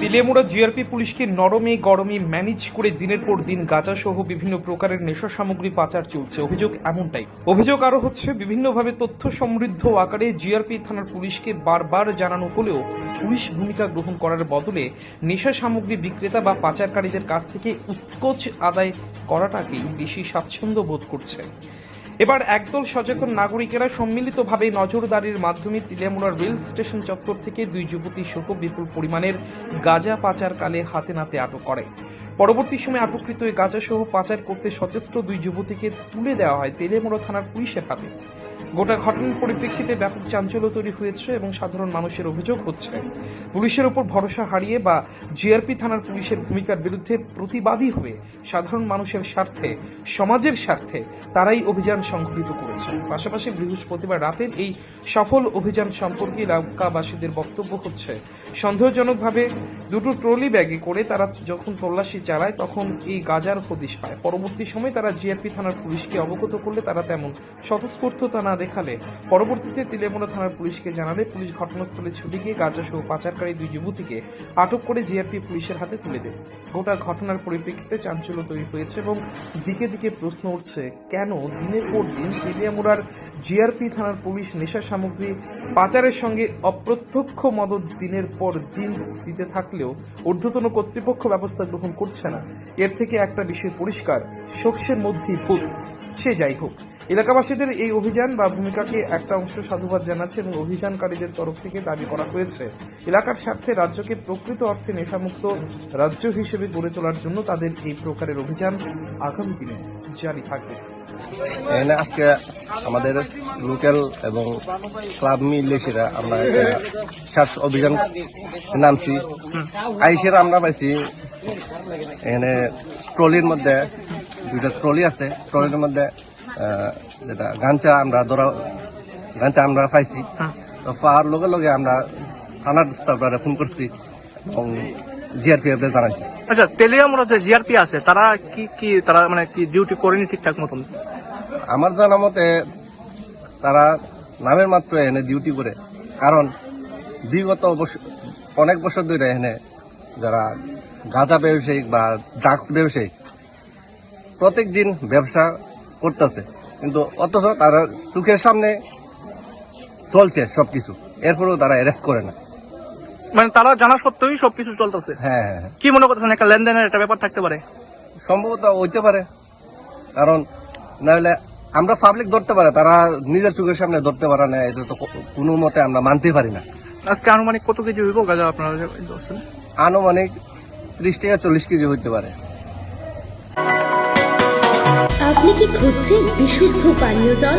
Teliamura GRP পুলিশকে নরমে গরমে manage করে দিনের পর দিন গাঁজা সহ বিভিন্ন প্রকারের নেশা সামগ্রী পাচার চলছে। অভিযোগ এমনটাই। অভিযোগ আরও হচ্ছে, বিভিন্নভাবে তথ্য সমৃদ্ধ আকারে জিআরপি থানার পুলিশকে বারবার জানানো হলেও পুলিশ ভূমিকা গ্রহণ করার বদলে নেশা সামগ্রী বিক্রেতা বা পাচারকারীদের কাছ থেকে উৎকোচ আদায় করাটাকেই বেশি স্বাচ্ছন্দ্য বোধ করছে। এবার একদল সচেতন নাগরিকেরা সম্মিলিতভাবে নজরদারির মাধ্যমে তিলিয়ামুড়ার রেল স্টেশন চত্বর থেকে দুই যুবতী সহ বিপুল পরিমাণের গাঁজা পাচারকালে হাতে নাতে আটক করে। পরবর্তী সময়ে আটককৃত এই গাঁজা সহ পাচার করতে সচেষ্ট দুই যুবতীকে তুলে দেওয়া হয় তেলেমুড়া থানার পুলিশের হাতে। গোটা ঘটনার পরিপ্রেক্ষিতে ব্যাপক চাঞ্চল্য তৈরি হয়েছে এবং সাধারণ মানুষের অভিযোগ হচ্ছে, পুলিশের উপর ভরসা হারিয়ে বা জিআরপি থানার পুলিশের ভূমিকার বিরুদ্ধে প্রতিবাদী হয়ে সাধারণ মানুষের স্বার্থে, সমাজের স্বার্থে তারাই অভিযান সংঘটিত করেছে পাশাপাশি বৃহস্পতিবার রাতের এই সফল অভিযান সম্পর্কে এলাকাবাসীদের বক্তব্য হচ্ছে, সন্দেহজনকভাবে দুটো ট্রলি ব্যাগে করে তারা যখন তল্লাশি চালায়, তখন এই গাজার হদিশ পায়। পরবর্তী সময় তারা জিআরপি থানার পুলিশকে অবগত করলে তারা তেমন স্বতঃস্ফূর্ততা না দেখালে। পরবর্তীতে তিলেমুড়া থানার পুলিশকে জানালে পুলিশ ঘটনাস্থলে ছুটে গিয়ে গাজা সহ পাচারকারী দুই যুবতীকে আটক করে জিআরপি পুলিশের হাতে তুলে দেয়। গোটা ঘটনার পরিপ্রেক্ষিতে চাঞ্চল্য তৈরি হয়েছে এবং দিকে দিকে প্রশ্ন উঠছে, কেন দিনের পর দিন তেলিয়ামুড়ার জিআরপি থানার পুলিশ নেশা সামগ্রী পাচারের সঙ্গে অপ্রত্যক্ষ মদত দিনের পর দিন দিতে থাকলেও ঊর্ধ্বতন কর্তৃপক্ষ ব্যবস্থা গ্রহণ করছে না। এর থেকে একটা বিষয় পরিষ্কার, শস্যের মধ্যেই ভূত। সে যাই হোক, এলাকাবাসীদের এই অভিযান বা ভূমিকাকে একটা অংশ সাধুবাদ জানাচ্ছে এবং অভিযানকারীদের তরফ থেকে দাবি করা হয়েছে। এলাকার স্বার্থে রাজ্যকে প্রকৃত অর্থে নেশামুক্ত রাজ্য হিসেবে গড়ে তোলার জন্য তাদের এই প্রকারের অভিযান আগামী দিনে জারি থাকবে। এখানে আজকে আমাদের লোকাল এবং ক্লাব মিলে সেটা আমরা সার্চ অভিযান নামছি। আইসের আমরা পাইছি এখানে ট্রলির মধ্যে দুইটা ট্রলি আছে। ট্রলির মধ্যে যেটা গাঞ্চা আমরা ধরা গাঞ্চা আমরা পাইছি। তো পাওয়ার লগে লগে আমরা থানার স্টাফরা ফোন করছি। এবং জিআরপিএফ জানাইছি আচ্ছা তেলিয়ামুড়া যে জিআরপি আছে। তারা কি কি তারা মানে কি ডিউটি করেনি ঠিকঠাক মতন? আমার জানা মতে তারা নামের মাত্র এনে ডিউটি করে। কারণ বিগত অনেক বছর ধরে এখানে যারা গাঁজা ব্যবসায়িক বা ড্রাগস ব্যবসায়িক প্রত্যেক দিন ব্যবসা করতেছে। কিন্তু অথচ তারা চোখের সামনে চলছে সব সবকিছু। এরপরেও তারা অ্যারেস্ট করে না। মানে তারা জানা সত্ত্বেই সবকিছু চলতেছে। হ্যাঁ হ্যাঁ হ্যাঁ। কি মনে করতেছেন একটা লেনদেনের একটা ব্যাপার থাকতে পারে? সম্ভবত হইতে পারে। কারণ নাহলে আমরা পাবলিক ধরতে পারে তারা নিজের চোখের সামনে ধরতে পারে না এটা তো কোনো মতে আমরা মানতে পারি না। আজকে আনুমানিক কত কেজি হইব গাজা আপনারা আনুমানিক ত্রিশ থেকে চল্লিশ কেজি হইতে পারে। আপনি কি খুঁজছেন বিশুদ্ধ পানীয় জল?